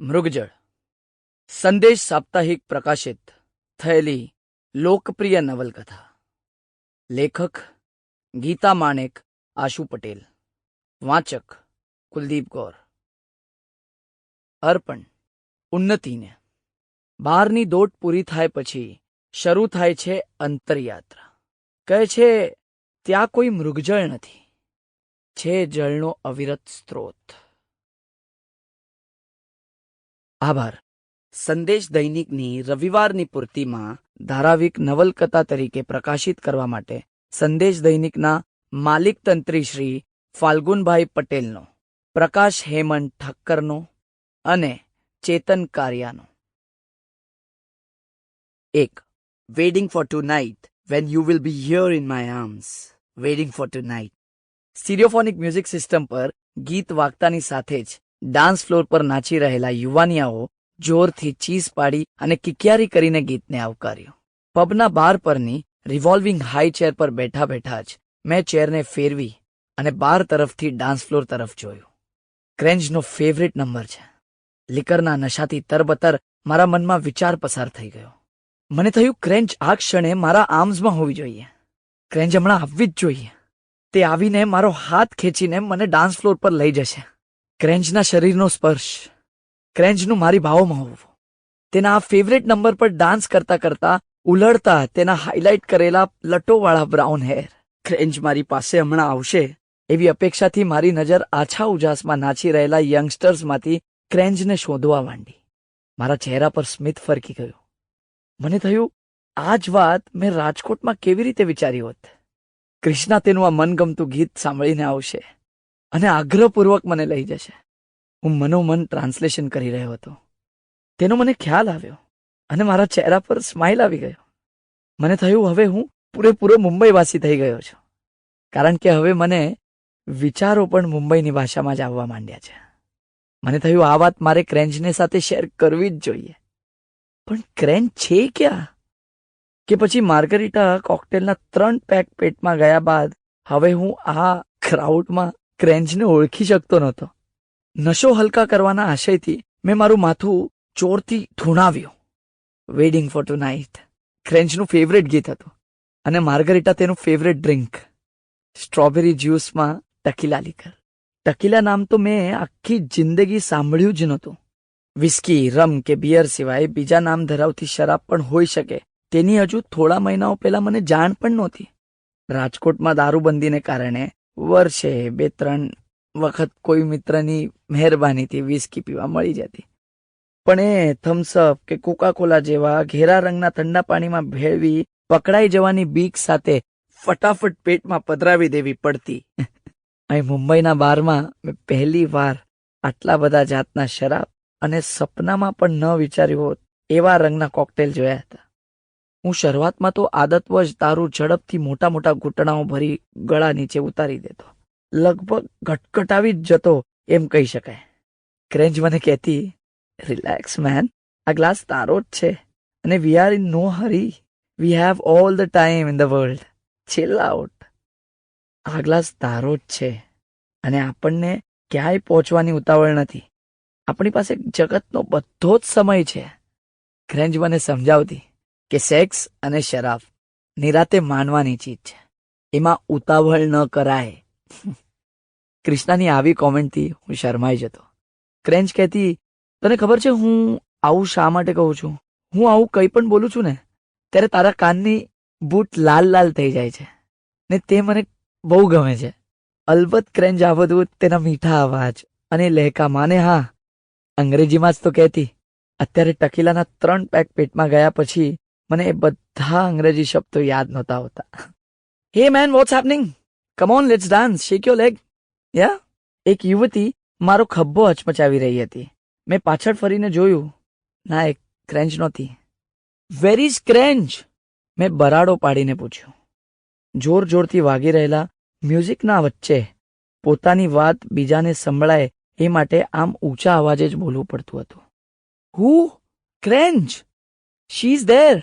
મૃગજળ. સંદેશ સાપ્તાહિક પ્રકાશિત થયેલી લોકપ્રિય નવલકથા. લેખક ગીતા માણેક આશુ પટેલ. વાંચક કુલદીપ ગૌર. અર્પણ ઉન્નતિને. બહારની દોટ પૂરી થાય પછી શરૂ થાય છે અંતરયાત્રા. કહે છે, ત્યાં કોઈ મૃગજળ નથી. છે જળનો અવિરત સ્ત્રોત. આભાર. સંદેશ દૈનિકની રવિવારની પૂર્તિમાં ધારાવિક નવલકથા તરીકે પ્રકાશિત કરવા માટે સંદેશ દૈનિકના માલિક તંત્રી શ્રી ફાલ્ગુનભાઈ પટેલનો, પ્રકાશ હેમંત ઠક્કરનો અને ચેતન કારિયાનો. એક wedding for tonight when you will be here in my arms wedding for tonight stereophonic music system પર ગીત વાગતાની સાથે જ ડાન્સ ફ્લોર પર નાચી રહેલા યુવાનિયાઓ જોરથી ચીસ પાડી અને કિકિયારી કરીને ગીતને આવકાર્યું. પબના બાર પરની રિવોલ્વિંગ હાઈ ચેર પર બેઠા બેઠા જ મેં ચેરને ફેરવી અને બાર તરફથી ડાન્સ ફ્લોર તરફ જોયું. ક્રેન્જનો ફેવરેટ નંબર છે. લિકરના નશાથી તરબતર મારા મનમાં વિચાર પસાર થઈ ગયો. મને થયું ક્રેન્ચ આ ક્ષણે મારા આર્મ્સમાં હોવી જોઈએ. ક્રેન્જ હમણાં આવવી જ જોઈએ. તે આવીને મારો હાથ ખેંચીને મને ડાન્સ ફ્લોર પર લઈ જશે. ક્રેન્ચના શરીરનો સ્પર્શ. ક્રેન્જનું મારી ભાવોમાં હોવું. તેના આ ફેવરેટ નંબર પર ડાન્સ કરતા કરતા ઉલળતા તેના હાઇલાઇટ કરેલા લટોવાળા બ્રાઉન હેર ક્રેન્જ મારી પાસે હમણાં આવશે એવી અપેક્ષાથી મારી નજર આછા ઉજાસમાં નાચી રહેલા યંગસ્ટર્સમાંથી ક્રેન્જને શોધવા માંડી. મારા ચહેરા પર સ્મિત ફરકી ગયું. મને થયું આ જ વાત મેં રાજકોટમાં કેવી રીતે વિચારી હોત? ક્રિષ્ના તેનું આ મનગમતું ગીત સાંભળીને આવશે. અને આગ્રહપૂર્વક મને લઈ જશે. હું મનોમન ટ્રાન્સલેશન કરી રહ્યો હતો. તેનો મને ખ્યાલ આવ્યો અને મારા ચહેરા પર સ્માઇલ આવી ગયો. મને થયું હવે હું પૂરેપૂરો મુંબઈવાસી થઈ ગયો છું. કારણ કે હવે મને વિચારો પણ મુંબઈની ભાષામાં જ આવવા માંડ્યા છે. મને થયું આ વાત મારે ક્રેન્ચને સાથે શેર કરવી જ જોઈએ. પણ ક્રેન્ચ છે ક્યાં? કે પછી માર્ગરીટા કોકટેલના ત્રણ પેક પેટમાં ગયા બાદ હવે હું આ ક્રાઉડમાં ક્રેન્ચને ઓળખી શકતો નહોતો. નશો હલકા કરવાના આશયથી મેં મારું માથું ચોરથી ધૂણાવ્યું. વેડિંગ ફોર ટુ નાઇટ ક્રેન્જનું ફેવરેટ ગીત હતું અને માર્ગરીટા તેનું ફેવરેટ ડ્રિંક સ્ટ્રોબેરી જ્યુસમાં ટકીલા લીકર ટકીલા નામ તો મેં આખી જિંદગી સાંભળ્યું જ નહોતું. વિસ્કી રમ કે બિયર સિવાય બીજા નામ ધરાવતી શરાબ પણ હોઈ શકે. તેની હજુ થોડા મહિનાઓ પહેલા મને જાણ પણ નહોતી. રાજકોટમાં દારૂબંધીને કારણે વર્ષે બે ત્રણ વખત કોઈ મિત્રની મહેરબાનીથી વિસ્કી પીવા મળી જતી. પણ એ થમ્સઅપ કે કોકાકોલા જેવા ઘેરા રંગના ઠંડા પાણીમાં ભેળવી પકડાઈ જવાની બીક સાથે ફટાફટ પેટમાં પધરાવી દેવી પડતી. અહીં મુંબઈના બારમાં મેં પહેલી વાર આટલા બધા જાતના શરાબ અને સપનામાં પણ ન વિચાર્યું હોત એવા રંગના કોકટેલ જોયા હતા. હું શરૂઆતમાં તો આદતવશ દારૂ ઝડપથી મોટા મોટા ઘૂંટણાઓ ભરી ગળા નીચે ઉતારી દેતો. લગભગ ઘટઘટાવી જ જતો એમ કહી શકાય. ક્રેન્જ મને કહેતી, રિલેક્સ મેન આ ગ્લાસ તારો જ છે. અને we are in no hurry we have all the time in the world chill out આ ગ્લાસ તારો જ છે. અને આપણને ક્યાંય પહોંચવાની ઉતાવળ નથી. આપણી પાસે જગતનો બધો જ સમય છે. ક્રેન્જ મને સમજાવતી કે સેક્સ અને શરાબ નિરાતે માનવાની ચીજ છે. એમાં ઉતાવળ ન કરાય. ક્રિષ્નાની આવી કોમેન્ટથી હું શરમાઈ જતો. ક્રેન્ચ કહેતી, તને ખબર છે હું આવું શા માટે કહું છું? હું આવું કંઈ પણ બોલું છું ને, ત્યારે તારા કાનની બૂટ લાલ લાલ થઈ જાય છે. ને તે મને બહુ ગમે છે. અલબત્ત ક્રેન્જ આ બધું તેના મીઠા અવાજ અને લહેકા માને, હા. અંગ્રેજીમાં જ તો કહેતી, અત્યારે ટકીલાના ત્રણ પેક પેટમાં ગયા પછી મને એ બધા અંગ્રેજી શબ્દો યાદ નહોતા હોતા hey man what's happening come on let's dance shake your leg યા એક યુવતી મારો ખભ્ભો હચમચાવી રહી હતી. મેં પાછળ ફરીને જોયું. ના એક ક્રેન્ચ નહોતી. વેર ઇઝ ક્રેન્ચ મેં બરાડો પાડીને પૂછ્યું. જોર જોરથી વાગી રહેલા મ્યુઝિકના વચ્ચે પોતાની વાત બીજાને સંભળાય એ માટે આમ ઊંચા અવાજે જ બોલવું પડતું હતું. હુ Crench she is there